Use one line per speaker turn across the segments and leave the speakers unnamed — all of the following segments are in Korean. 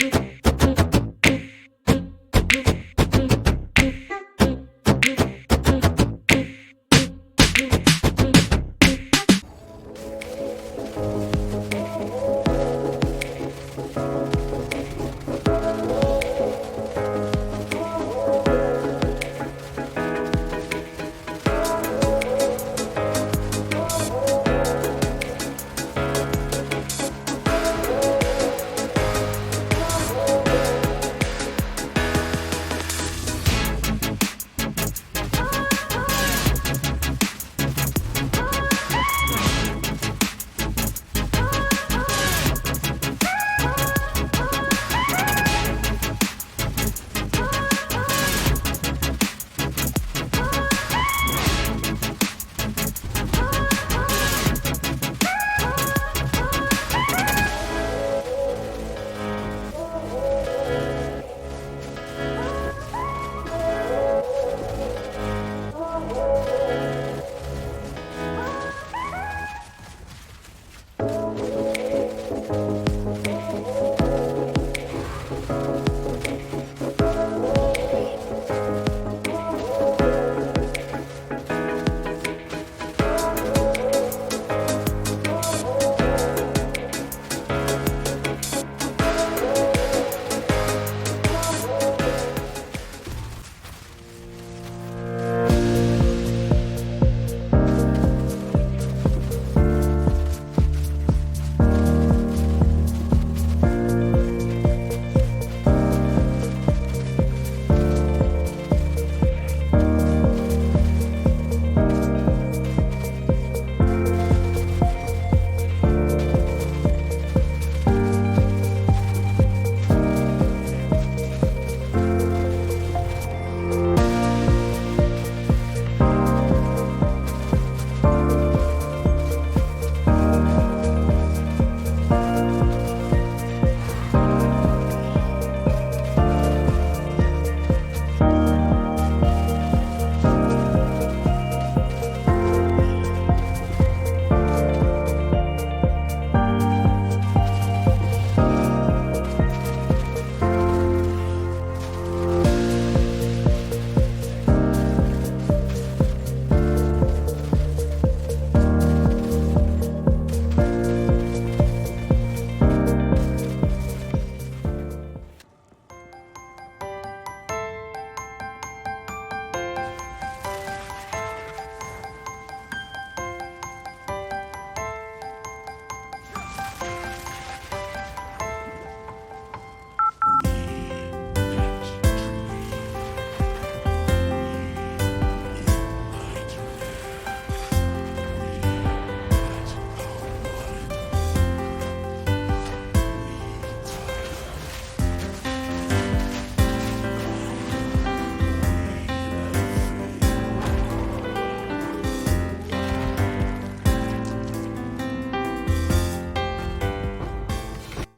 Thank you.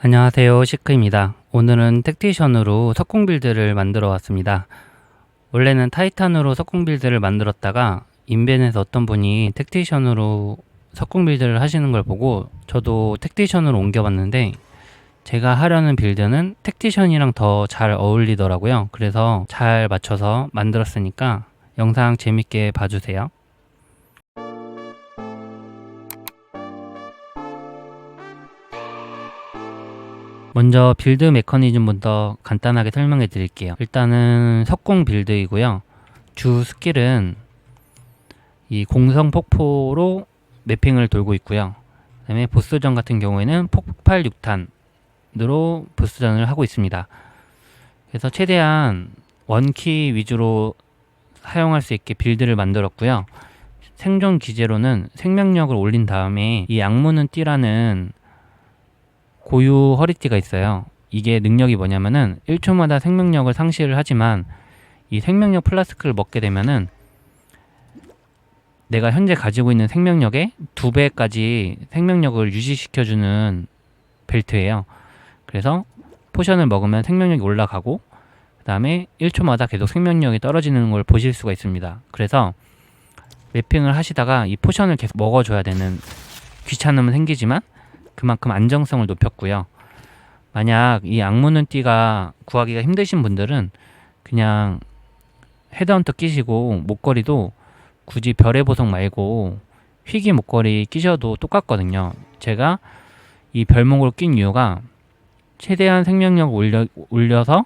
안녕하세요. 시크입니다. 오늘은 택티션으로 석궁 빌드를 만들어 왔습니다. 원래는 타이탄으로 석궁 빌드를 만들었다가 인벤에서 어떤 분이 택티션으로 석궁 빌드를 하시는 걸 보고 저도 택티션으로 옮겨봤는데 제가 하려는 빌드는 택티션이랑 더 잘 어울리더라고요. 그래서 잘 맞춰서 만들었으니까 영상 재밌게 봐주세요 먼저 빌드 메커니즘부터 간단하게 설명해 드릴게요. 일단은 석공 빌드이고요. 주 스킬은 이 공성 폭포로 매핑을 돌고 있고요. 그다음에 보스전 같은 경우에는 폭발 6탄으로 보스전을 하고 있습니다. 그래서 최대한 원키 위주로 사용할 수 있게 빌드를 만들었고요. 생존 기제로는 생명력을 올린 다음에 이 악무는 띠라는 고유 허리띠가 있어요. 이게 능력이 뭐냐면은 1초마다 생명력을 상실을 하지만 이 생명력 플라스크를 먹게 되면은 내가 현재 가지고 있는 생명력의 두 배까지 생명력을 유지시켜주는 벨트예요. 그래서 포션을 먹으면 생명력이 올라가고 그 다음에 1초마다 계속 생명력이 떨어지는 걸 보실 수가 있습니다. 그래서 맵핑을 하시다가 이 포션을 계속 먹어줘야 되는 귀찮음은 생기지만 그만큼 안정성을 높였고요. 만약 이 악무는 띠가 구하기가 힘드신 분들은 그냥 헤드헌터 끼시고 목걸이도 굳이 별의 보석 말고 휘기 목걸이 끼셔도 똑같거든요. 제가 이 별목을 낀 이유가 최대한 생명력을 올려, 올려서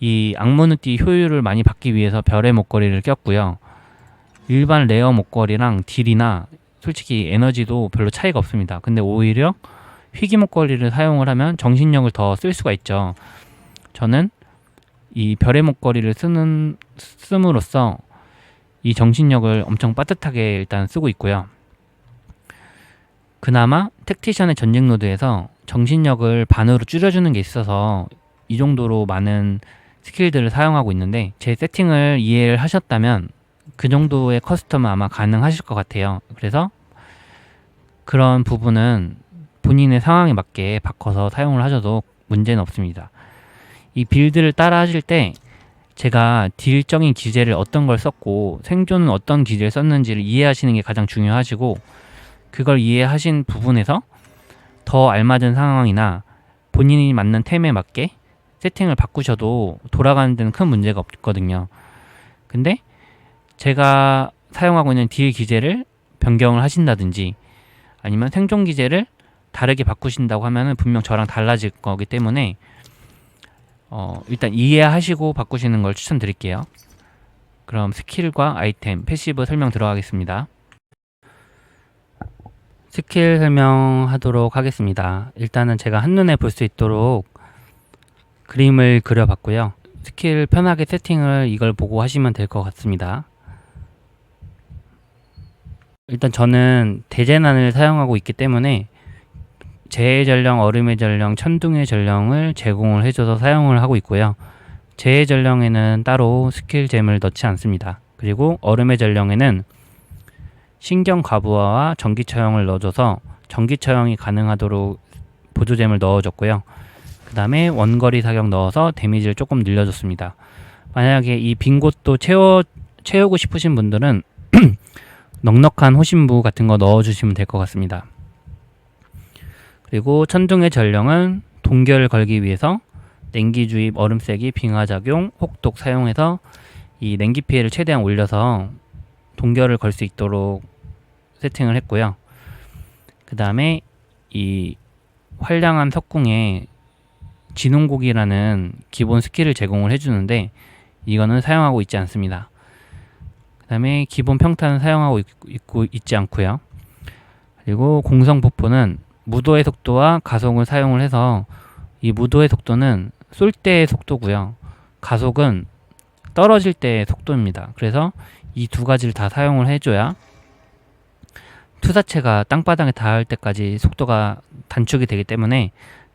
이 악무느띠 효율을 많이 받기 위해서 별의 목걸이를 꼈고요. 일반 레어 목걸이랑 딜이나 솔직히 에너지도 별로 차이가 없습니다. 근데 오히려 휘기 목걸이를 사용을 하면 정신력을 더 쓸 수가 있죠. 저는 이 별의 목걸이를 쓰는 씀으로써 이 정신력을 엄청 빠듯하게 일단 쓰고 있고요. 그나마 택티션의 전쟁 노드에서 정신력을 반으로 줄여주는 게 있어서 이 정도로 많은 스킬들을 사용하고 있는데 제 세팅을 이해를 하셨다면 그 정도의 커스텀은 아마 가능하실 것 같아요. 그래서 그런 부분은 본인의 상황에 맞게 바꿔서 사용을 하셔도 문제는 없습니다. 이 빌드를 따라 하실 때 제가 딜적인 기제를 어떤 걸 썼고 생존은 어떤 기제를 썼는지를 이해하시는 게 가장 중요하시고 그걸 이해하신 부분에서 더 알맞은 상황이나 본인이 맞는 템에 맞게 세팅을 바꾸셔도 돌아가는 데는 큰 문제가 없거든요. 근데 제가 사용하고 있는 딜 기제를 변경을 하신다든지 아니면 생존 기제를 다르게 바꾸신다고 하면은 분명 저랑 달라질 거기 때문에 어, 일단 이해하시고 바꾸시는 걸 추천드릴게요. 그럼 스킬과 아이템, 패시브 설명 들어가겠습니다. 스킬 설명하도록 하겠습니다. 일단은 제가 한눈에 볼 수 있도록 그림을 그려봤고요. 스킬 편하게 세팅을 이걸 보고 하시면 될 것 같습니다. 일단 저는 대재난을 사용하고 있기 때문에 재해 전령, 얼음의 전령, 천둥의 전령을 제공을 해줘서 사용을 하고 있고요. 재해 전령에는 따로 스킬 잼을 넣지 않습니다. 그리고 얼음의 전령에는 신경 과부하와 전기 처형을 넣어줘서 전기 처형이 가능하도록 보조잼을 넣어줬고요. 그 다음에 원거리 사격 넣어서 데미지를 조금 늘려줬습니다. 만약에 이 빈 곳도 채워 채우고 싶으신 분들은 넉넉한 호신부 같은 거 넣어주시면 될 것 같습니다. 그리고 천둥의 전령은 동결을 걸기 위해서 냉기 주입, 얼음 세기, 빙하 작용, 혹독 사용해서 이 냉기 피해를 최대한 올려서 동결을 걸 수 있도록 세팅을 했고요. 그 다음에 이 활량한 석궁에 진홍곡이라는 기본 스킬을 제공을 해주는데 이거는 사용하고 있지 않습니다. 그 다음에 기본 평탄은 사용하고 있, 있고 있지 않고요. 그리고 공성 폭포는 무도의 속도와 가속을 사용을 해서 이 무도의 속도는 쏠 때의 속도고요. 가속은 떨어질 때의 속도입니다. 그래서 이 두 가지를 다 사용을 해줘야 투사체가 땅바닥에 닿을 때까지 속도가 단축이 되기 때문에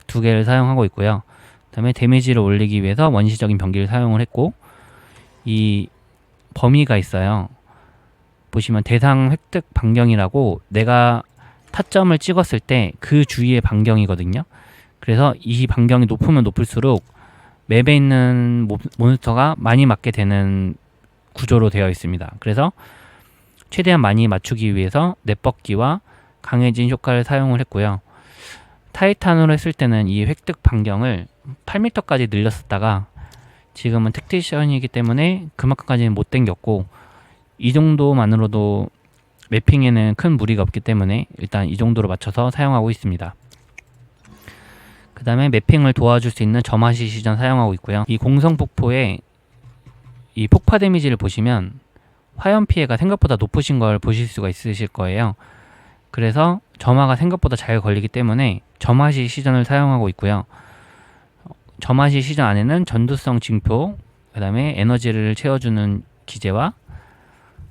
두 개를 사용하고 있고요. 그 다음에 데미지를 올리기 위해서 원시적인 병기를 사용을 했고 이 범위가 있어요. 보시면 대상 획득 반경이라고 내가 타점을 찍었을 때 그 주위의 반경이거든요. 그래서 이 반경이 높으면 높을수록 맵에 있는 몬스터가 많이 맞게 되는 구조로 되어 있습니다. 그래서 최대한 많이 맞추기 위해서 넷벗기와 강해진 효과를 사용을 했고요. 타이탄으로 했을 때는 이 획득 반경을 8m까지 늘렸었다가 지금은 택티션이기 때문에 그만큼까지는 못 당겼고 이 정도만으로도 매핑에는 큰 무리가 없기 때문에 일단 이 정도로 맞춰서 사용하고 있습니다. 그 다음에 매핑을 도와줄 수 있는 점화시 시전 사용하고 있고요. 이 공성 폭포의 이 폭파 데미지를 보시면 화염 피해가 생각보다 높으신 걸 보실 수가 있으실 거예요. 그래서 점화가 생각보다 잘 걸리기 때문에 점화시 시전을 사용하고 있고요. 점화시 시전 안에는 전투성 징표, 그 다음에 에너지를 채워주는 기제와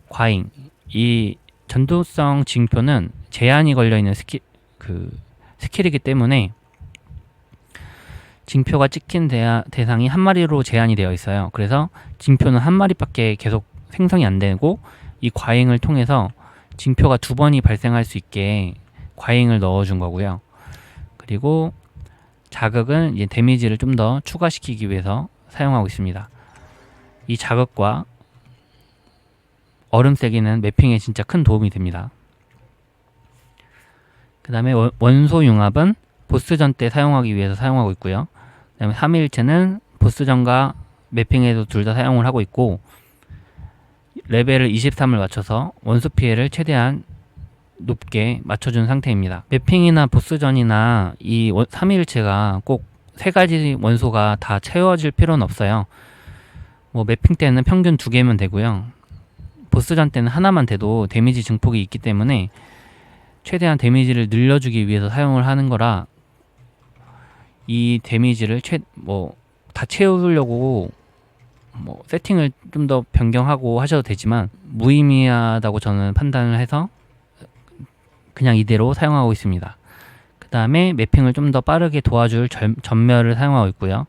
과잉, 이 전도성 징표는 제한이 걸려 있는 스킬 그 스킬이기 때문에 징표가 찍힌 대하, 대상이 한 마리로 제한이 되어 있어요. 그래서 징표는 한 마리밖에 계속 생성이 안 되고 이 과잉을 통해서 징표가 두 번이 발생할 수 있게 과잉을 넣어준 거고요. 그리고 자극은 이제 데미지를 좀 더 추가시키기 위해서 사용하고 있습니다. 이 자극과 얼음 세기는 매핑에 진짜 큰 도움이 됩니다. 그 다음에 원소 융합은 보스전 때 사용하기 위해서 사용하고 있고요. 그 다음에 3일체는 보스전과 매핑에도 둘 다 사용을 하고 있고 레벨을 23을 맞춰서 원소 피해를 최대한 높게 맞춰준 상태입니다. 매핑이나 보스전이나 이 3일체가 꼭 세 가지 원소가 다 채워질 필요는 없어요. 뭐 매핑 때는 평균 두 개면 되고요. 보스전 때는 하나만 돼도 데미지 증폭이 있기 때문에 최대한 데미지를 늘려주기 위해서 사용을 하는 거라 이 데미지를 최 뭐 다 채우려고 뭐 세팅을 좀 더 변경하고 하셔도 되지만 무의미하다고 저는 판단을 해서 그냥 이대로 사용하고 있습니다. 그 다음에 매핑을 좀 더 빠르게 도와줄 전, 전멸을 사용하고 있고요.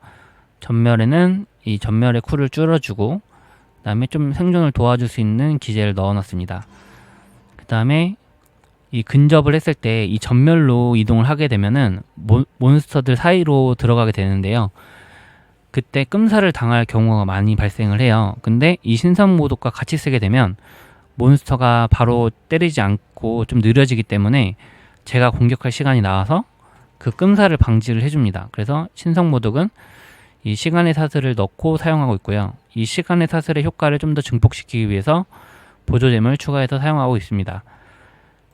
전멸에는 이 전멸의 쿨을 줄여주고 그 다음에 좀 생존을 도와줄 수 있는 기제를 넣어놨습니다. 그 다음에 이 근접을 했을 때 이 전멸로 이동을 하게 되면은 몬, 몬스터들 사이로 들어가게 되는데요. 그때 끔사를 당할 경우가 많이 발생을 해요. 근데 이 신선 모독과 같이 쓰게 되면 몬스터가 바로 때리지 않고 좀 느려지기 때문에 제가 공격할 시간이 나와서 그 끔사를 방지를 해줍니다. 그래서 신성 모독은 이 시간의 사슬을 넣고 사용하고 있고요. 이 시간의 사슬의 효과를 좀 더 증폭시키기 위해서 보조잼을 추가해서 사용하고 있습니다.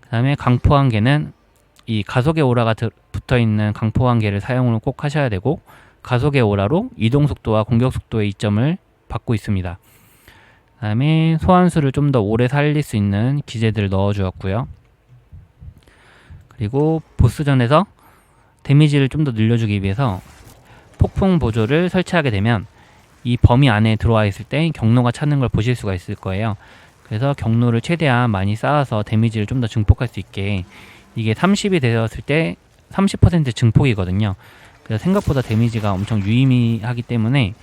그 다음에 강포한 개는 이 가속의 오라가 들- 붙어 있는 강포한 개를 사용을 꼭 하셔야 되고 가속의 오라로 이동 속도와 공격 속도의 이점을 받고 있습니다. 그 다음에 소환수를 좀 더 오래 살릴 수 있는 기제들을 넣어 주었고요. 그리고 보스전에서 데미지를 좀 더 늘려주기 위해서 폭풍 보조를 설치하게 되면 이 범위 안에 들어와 있을 때 경로가 차는 걸 보실 수가 있을 거예요. 그래서 경로를 최대한 많이 쌓아서 데미지를 좀 더 증폭할 수 있게 이게 30이 되었을 때 30% 증폭이거든요. 그래서 생각보다 데미지가 엄청 유의미하기 때문에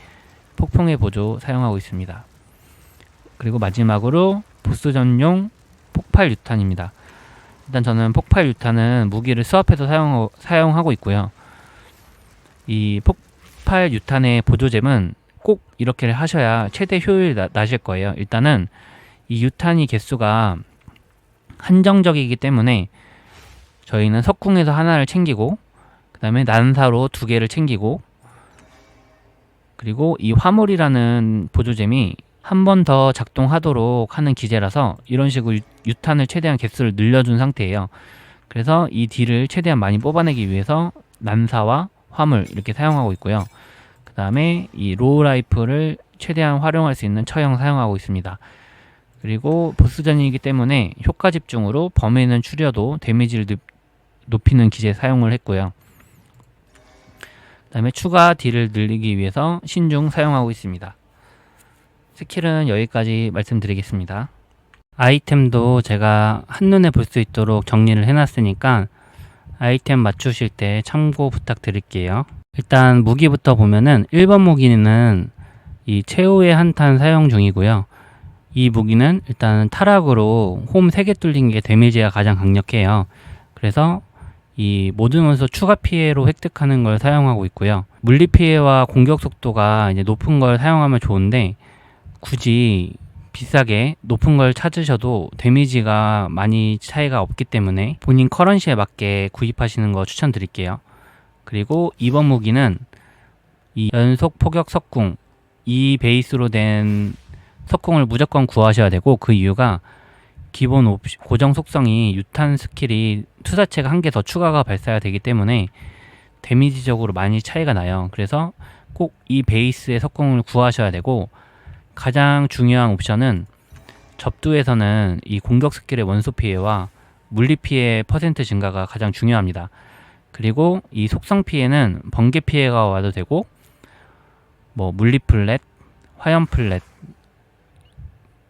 폭풍의 보조 사용하고 있습니다. 그리고 마지막으로 보스 전용 폭발 유탄입니다. 일단 저는 폭발 유탄은 무기를 스왑해서 사용, 사용하고 있고요. 이 폭발 유탄의 보조잼은 꼭 이렇게 하셔야 최대 효율이 나, 나실 거예요. 일단은 이 유탄이 개수가 한정적이기 때문에 저희는 석궁에서 하나를 챙기고 그 다음에 난사로 두 개를 챙기고 그리고 이 화물이라는 보조잼이 한 번 더 작동하도록 하는 기제라서 이런 식으로 유- 유탄을 최대한 개수를 늘려준 상태예요. 그래서 이 딜을 최대한 많이 뽑아내기 위해서 난사와 화물 이렇게 사용하고 있고요. 그 다음에 이 로우 라이프를 최대한 활용할 수 있는 처형 사용하고 있습니다. 그리고 보스전이기 때문에 효과 집중으로 범위는 줄여도 데미지를 늪- 높이는 기제 사용을 했고요. 그 다음에 추가 딜을 늘리기 위해서 신중 사용하고 있습니다. 스킬은 여기까지 말씀드리겠습니다. 아이템도 제가 한눈에 볼 수 있도록 정리를 해놨으니까 아이템 맞추실 때 참고 부탁드릴게요. 일단 무기부터 보면은 1번 무기는 이 최후의 한탄 사용 중이고요. 이 무기는 일단 타락으로 홈 3개 뚫린 게 데미지가 가장 강력해요. 그래서 이 모든 원소 추가 피해로 획득하는 걸 사용하고 있고요. 물리 피해와 공격 속도가 이제 높은 걸 사용하면 좋은데 굳이 비싸게 높은 걸 찾으셔도 데미지가 많이 차이가 없기 때문에 본인 커런시에 맞게 구입하시는 거 추천드릴게요. 그리고 이번 무기는 이 연속 포격 석궁 이 베이스로 된 석궁을 무조건 구하셔야 되고 그 이유가 기본 고정 속성이 유탄 스킬이 투사체가 한 개 더 추가가 발사가 되기 때문에 데미지적으로 많이 차이가 나요. 그래서 꼭 이 베이스의 석궁을 구하셔야 되고 가장 중요한 옵션은 접두에서는 이 공격 스킬의 원소 피해와 물리 피해 퍼센트 증가가 가장 중요합니다. 그리고 이 속성 피해는 번개 피해가 와도 되고 뭐 물리 플랫, 화염 플랫,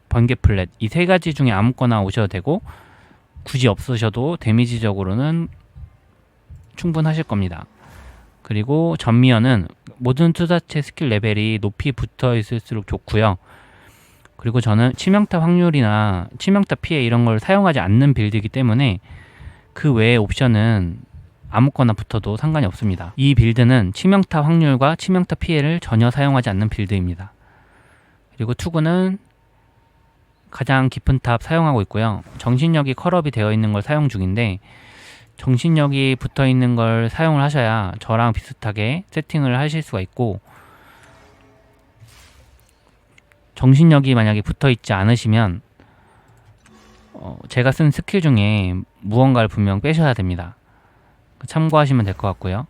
번개 플랫 이 세 가지 중에 아무거나 오셔도 되고 굳이 없으셔도 데미지적으로는 충분하실 겁니다. 그리고 전미연은 모든 투사체 스킬 레벨이 높이 붙어 있을수록 좋고요. 그리고 저는 치명타 확률이나 치명타 피해 이런 걸 사용하지 않는 빌드이기 때문에 그 외의 옵션은 아무거나 붙어도 상관이 없습니다. 이 빌드는 치명타 확률과 치명타 피해를 전혀 사용하지 않는 빌드입니다. 그리고 투구는 가장 깊은 탑 사용하고 있고요. 정신력이 컬업이 되어 있는 걸 사용 중인데 정신력이 붙어 있는 걸 사용을 하셔야 저랑 비슷하게 세팅을 하실 수가 있고 정신력이 만약에 붙어 있지 않으시면 어, 제가 쓴 스킬 중에 무언가를 분명 빼셔야 됩니다. 참고하시면 될 것 같고요.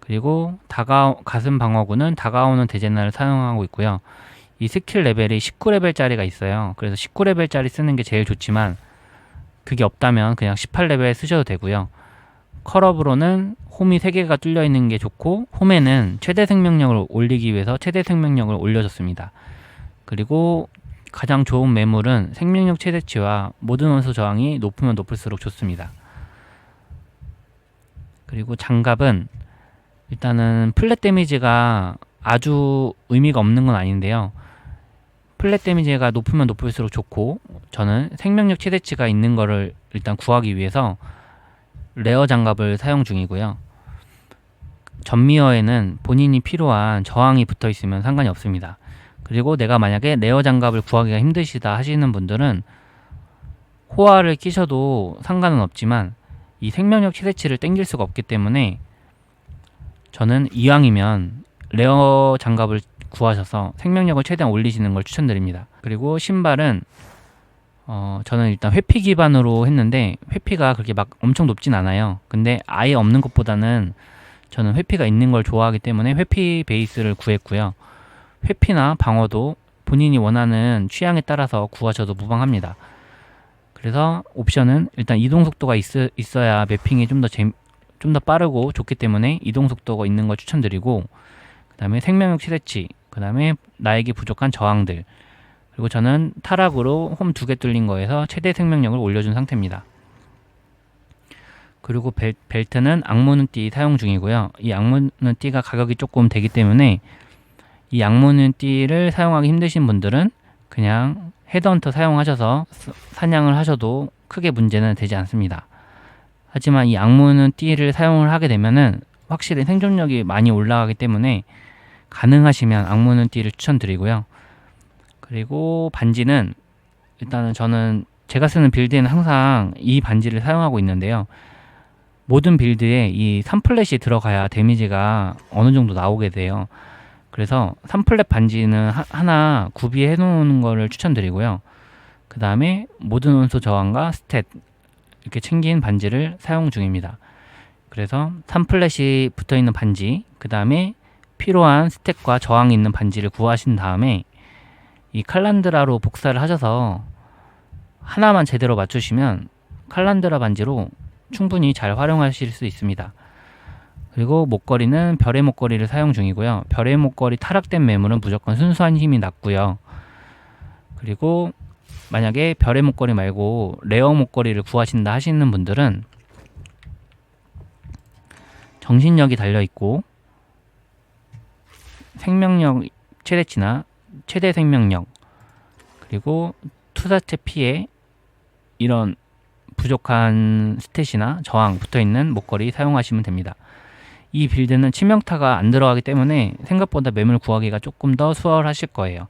그리고 다가 가슴 방어구는 다가오는 대제나를 사용하고 있고요. 이 스킬 레벨이 19레벨짜리가 있어요. 그래서 19레벨짜리 쓰는 게 제일 좋지만 그게 없다면 그냥 18레벨 쓰셔도 되고요. 컬업으로는 홈이 3개가 뚫려 있는 게 좋고 홈에는 최대 생명력을 올리기 위해서 최대 생명력을 올려줬습니다. 그리고 가장 좋은 매물은 생명력 최대치와 모든 원소 저항이 높으면 높을수록 좋습니다. 그리고 장갑은 일단은 플랫 데미지가 아주 의미가 없는 건 아닌데요. 플랫 데미지가 높으면 높을수록 좋고 저는 생명력 최대치가 있는 거를 일단 구하기 위해서 레어 장갑을 사용 중이고요. 전미어에는 본인이 필요한 저항이 붙어 있으면 상관이 없습니다. 그리고 내가 만약에 레어 장갑을 구하기가 힘드시다 하시는 분들은 호화를 끼셔도 상관은 없지만 이 생명력 최대치를 땡길 수가 없기 때문에 저는 이왕이면 레어 장갑을 구하셔서 생명력을 최대한 올리시는 걸 추천드립니다. 그리고 신발은 어, 저는 일단 회피 기반으로 했는데 회피가 그렇게 막 엄청 높진 않아요. 근데 아예 없는 것보다는 저는 회피가 있는 걸 좋아하기 때문에 회피 베이스를 구했고요. 회피나 방어도 본인이 원하는 취향에 따라서 구하셔도 무방합니다. 그래서 옵션은 일단 이동 속도가 있, 있어야 매핑이 좀 더 좀 더 빠르고 좋기 때문에 이동 속도가 있는 걸 추천드리고 그 다음에 생명력 최대치 그 다음에 나에게 부족한 저항들 그리고 저는 타락으로 홈 두 개 뚫린 거에서 최대 생명력을 올려준 상태입니다. 그리고 벨, 벨트는 악무는띠 사용 중이고요. 이 악무는띠가 가격이 조금 되기 때문에 이 악무는띠를 사용하기 힘드신 분들은 그냥 헤드헌터 사용하셔서 사냥을 하셔도 크게 문제는 되지 않습니다. 하지만 이 악무는 띠를 사용을 하게 되면은 확실히 생존력이 많이 올라가기 때문에 가능하시면 악무는 띠를 추천드리고요. 그리고 반지는 일단은 저는 제가 쓰는 빌드에는 항상 이 반지를 사용하고 있는데요. 모든 빌드에 이 3플랫이 들어가야 데미지가 어느 정도 나오게 돼요. 그래서 3플랫 반지는 하, 나 구비해 놓는 거를 추천드리고요. 그 다음에 모든 원소 저항과 스탯 이렇게 챙긴 반지를 사용 중입니다. 그래서 3플랫이 붙어 있는 반지, 그 다음에 필요한 스택과 저항이 있는 반지를 구하신 다음에 이 칼란드라로 복사를 하셔서 하나만 제대로 맞추시면 칼란드라 반지로 충분히 잘 활용하실 수 있습니다. 그리고 목걸이는 별의 목걸이를 사용 중이고요. 별의 목걸이 타락된 매물은 무조건 순수한 힘이 낮고요. 그리고 만약에 별의 목걸이 말고 레어 목걸이를 구하신다 하시는 분들은 정신력이 달려 있고 생명력 최대치나 최대 생명력 그리고 투사체 피해 이런 부족한 스탯이나 저항 붙어 있는 목걸이 사용하시면 됩니다. 이 빌드는 치명타가 안 들어가기 때문에 생각보다 매물 구하기가 조금 더 수월하실 거예요.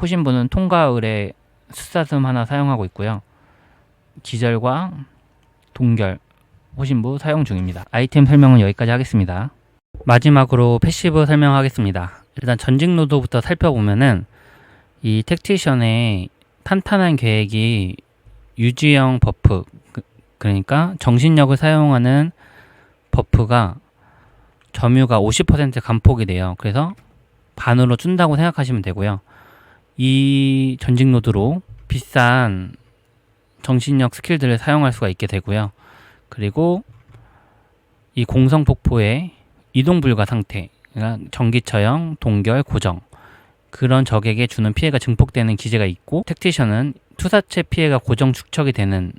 호신부는 통과을에 숫사슴 하나 사용하고 있고요. 기절과 동결, 호신부 사용 중입니다. 아이템 설명은 여기까지 하겠습니다. 마지막으로 패시브 설명하겠습니다. 일단 전직 노드부터 살펴보면은 이 택티션의 탄탄한 계획이 유지형 버프, 그, 그러니까 정신력을 사용하는 버프가 점유가 50% 감폭이 돼요. 그래서 반으로 준다고 생각하시면 되고요. 이 전직 노드로 비싼 정신력 스킬들을 사용할 수가 있게 되고요. 그리고 이 공성 폭포의 이동 불가 상태, 그러니까 전기 처형, 동결, 고정 그런 적에게 주는 피해가 증폭되는 기제가 있고 택티션은 투사체 피해가 고정 축척이 되는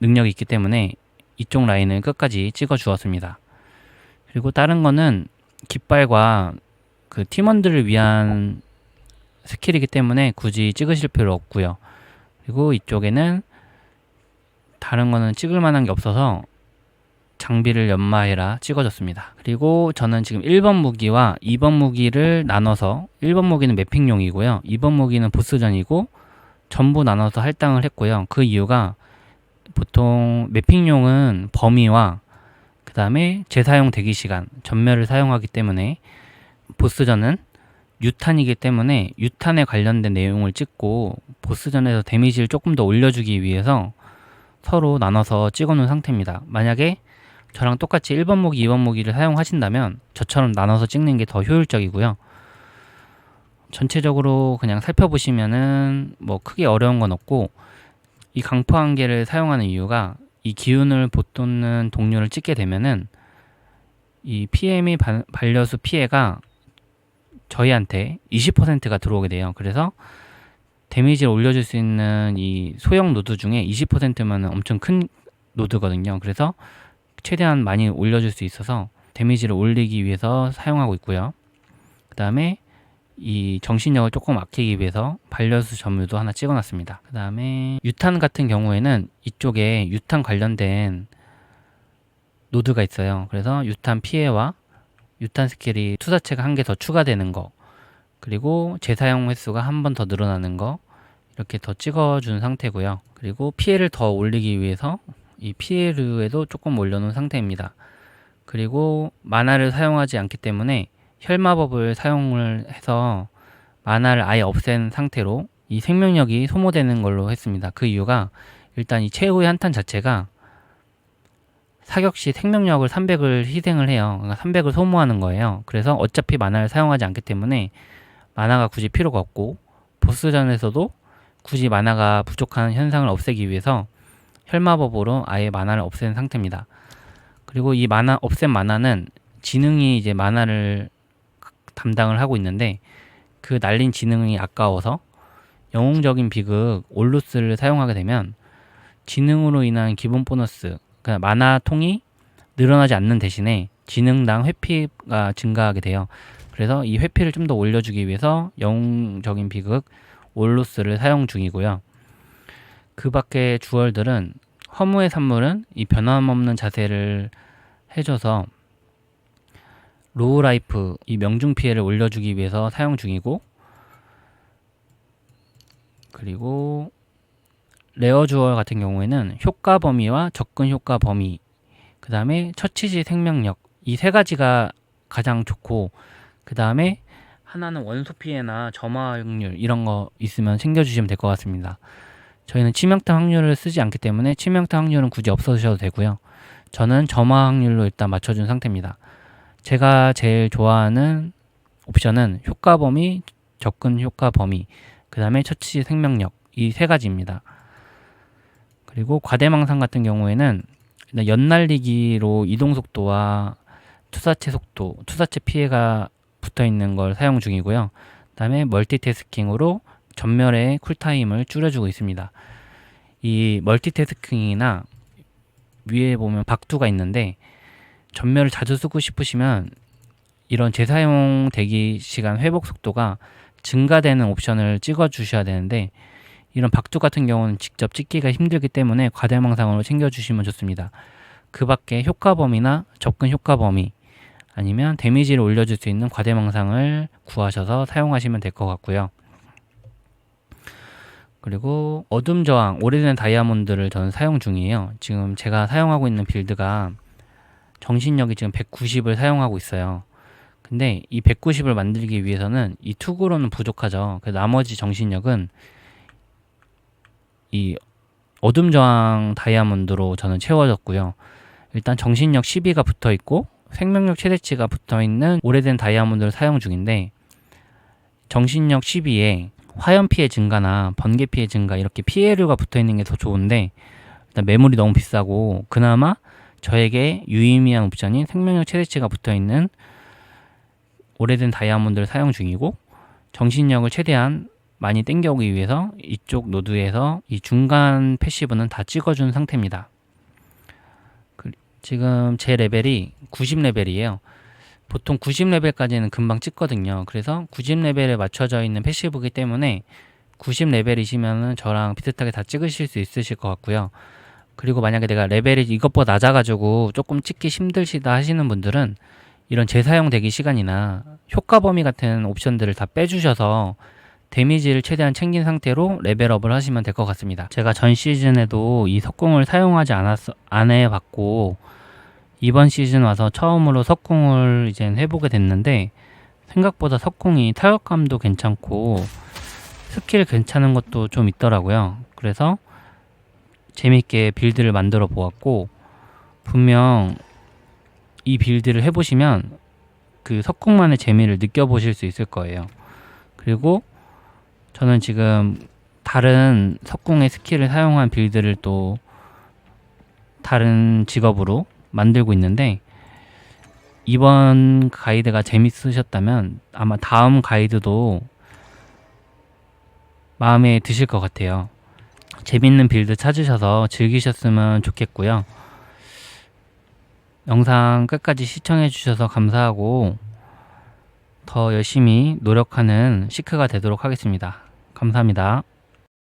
능력이 있기 때문에 이쪽 라인을 끝까지 찍어 주었습니다. 그리고 다른 거는 깃발과 그 팀원들을 위한 스킬이기 때문에 굳이 찍으실 필요 없고요. 그리고 이쪽에는 다른 거는 찍을 만한 게 없어서 장비를 연마해라 찍어줬습니다. 그리고 저는 지금 1번 무기와 2번 무기를 나눠서 1번 무기는 매핑용이고요. 2번 무기는 보스전이고 전부 나눠서 할당을 했고요. 그 이유가 보통 매핑용은 범위와 그 다음에 재사용 대기 시간, 전멸을 사용하기 때문에 보스전은 유탄이기 때문에 유탄에 관련된 내용을 찍고 보스전에서 데미지를 조금 더 올려주기 위해서 서로 나눠서 찍어 놓은 상태입니다. 만약에 저랑 똑같이 1번 무기, 2번 무기를 사용하신다면 저처럼 나눠서 찍는 게 더 효율적이고요. 전체적으로 그냥 살펴보시면은 뭐 크게 어려운 건 없고 이 강포 한 개를 사용하는 이유가 이 기운을 보돋는 동료를 찍게 되면은 이 PM이 발- 반려수 피해가 저희한테 20%가 들어오게 돼요. 그래서 데미지를 올려줄 수 있는 이 소형 노드 중에 20%면 엄청 큰 노드거든요. 그래서 최대한 많이 올려줄 수 있어서 데미지를 올리기 위해서 사용하고 있고요. 그 다음에 이 정신력을 조금 아끼기 위해서 반려수 점유도 하나 찍어놨습니다. 그 다음에 유탄 같은 경우에는 이쪽에 유탄 관련된 노드가 있어요. 그래서 유탄 피해와 유탄 스킬이 투사체가 한 개 더 추가되는 거 그리고 재사용 횟수가 한 번 더 늘어나는 거 이렇게 더 찍어준 상태고요. 그리고 피해를 더 올리기 위해서 이 피해류에도 조금 올려놓은 상태입니다. 그리고 만화를 사용하지 않기 때문에 혈마법을 사용을 해서 만화를 아예 없앤 상태로 이 생명력이 소모되는 걸로 했습니다. 그 이유가 일단 이 최후의 한탄 자체가 사격 시 생명력을 300을 희생을 해요. 그러니까 300을 소모하는 거예요. 그래서 어차피 만화를 사용하지 않기 때문에 만화가 굳이 필요가 없고 보스전에서도 굳이 만화가 부족한 현상을 없애기 위해서 혈마법으로 아예 만화를 없앤 상태입니다. 그리고 이 만화 없앤 만화는 지능이 이제 만화를 담당을 하고 있는데 그 날린 지능이 아까워서 영웅적인 비극 올루스를 사용하게 되면 지능으로 인한 기본 보너스 그러니까 만화 통이 늘어나지 않는 대신에 지능당 회피가 증가하게 돼요. 그래서 이 회피를 좀 더 올려주기 위해서 영웅적인 비극 올루스를 사용 중이고요. 그 밖에 주얼들은 허무의 산물은 이 변함없는 자세를 해줘서 로우 라이프 이 명중 피해를 올려주기 위해서 사용 중이고 그리고 레어 주얼 같은 경우에는 효과 범위와 접근 효과 범위 그 다음에 처치시 생명력 이 세 가지가 가장 좋고 그 다음에 하나는 원소 피해나 점화 확률 이런 거 있으면 챙겨주시면 될 것 같습니다. 저희는 치명타 확률을 쓰지 않기 때문에 치명타 확률은 굳이 없어주셔도 되고요. 저는 점화 확률로 일단 맞춰준 상태입니다. 제가 제일 좋아하는 옵션은 효과 범위, 접근 효과 범위, 그 다음에 처치 생명력 이 세 가지입니다. 그리고 과대망상 같은 경우에는 연날리기로 이동 속도와 투사체 속도, 투사체 피해가 붙어 있는 걸 사용 중이고요. 그다음에 멀티태스킹으로 전멸의 쿨타임을 줄여주고 있습니다. 이 멀티태스킹이나 위에 보면 박두가 있는데 전멸을 자주 쓰고 싶으시면 이런 재사용 대기 시간 회복 속도가 증가되는 옵션을 찍어 주셔야 되는데 이런 박두 같은 경우는 직접 찍기가 힘들기 때문에 과대망상으로 챙겨 주시면 좋습니다. 그 밖에 효과 범위나 접근 효과 범위 아니면 데미지를 올려줄 수 있는 과대망상을 구하셔서 사용하시면 될 것 같고요. 그리고 어둠 저항 오래된 다이아몬드를 저는 사용 중이에요. 지금 제가 사용하고 있는 빌드가 정신력이 지금 190을 사용하고 있어요. 근데 이 190을 만들기 위해서는 이 투구로는 부족하죠. 그 나머지 정신력은 이 어둠 저항 다이아몬드로 저는 채워졌고요. 일단 정신력 12가 붙어 있고 생명력 최대치가 붙어 있는 오래된 다이아몬드를 사용 중인데 정신력 12에 화염 피해 증가나 번개 피해 증가 이렇게 피해류가 붙어 있는 게 더 좋은데 일단 매물이 너무 비싸고 그나마 저에게 유의미한 옵션인 생명력 최대치가 붙어 있는 오래된 다이아몬드를 사용 중이고 정신력을 최대한 많이 땡겨오기 위해서 이쪽 노드에서 이 중간 패시브는 다 찍어준 상태입니다. 그- 지금 제 레벨이 90레벨이에요. 보통 90레벨까지는 금방 찍거든요. 그래서 90레벨에 맞춰져 있는 패시브이기 때문에 90레벨이시면은 저랑 비슷하게 다 찍으실 수 있으실 것 같고요. 그리고 만약에 내가 레벨이 이것보다 낮아가지고 조금 찍기 힘들시다 하시는 분들은 이런 재사용 대기 시간이나 효과 범위 같은 옵션들을 다 빼주셔서 데미지를 최대한 챙긴 상태로 레벨업을 하시면 될 것 같습니다. 제가 전 시즌에도 이 석궁을 사용하지 않았 안 해봤고 이번 시즌 와서 처음으로 석궁을 이제 해보게 됐는데 생각보다 석궁이 타격감도 괜찮고 스킬 괜찮은 것도 좀 있더라고요. 그래서 재밌게 빌드를 만들어 보았고 분명 이 빌드를 해보시면 그 석궁만의 재미를 느껴보실 수 있을 거예요. 그리고 저는 지금 다른 석궁의 스킬을 사용한 빌드를 또 다른 직업으로 만들고 있는데 이번 가이드가 재밌으셨다면 아마 다음 가이드도 마음에 드실 것 같아요. 재밌는 빌드 찾으셔서 즐기셨으면 좋겠고요. 영상 끝까지 시청해 주셔서 감사하고 더 열심히 노력하는 시크가 되도록 하겠습니다. 감사합니다.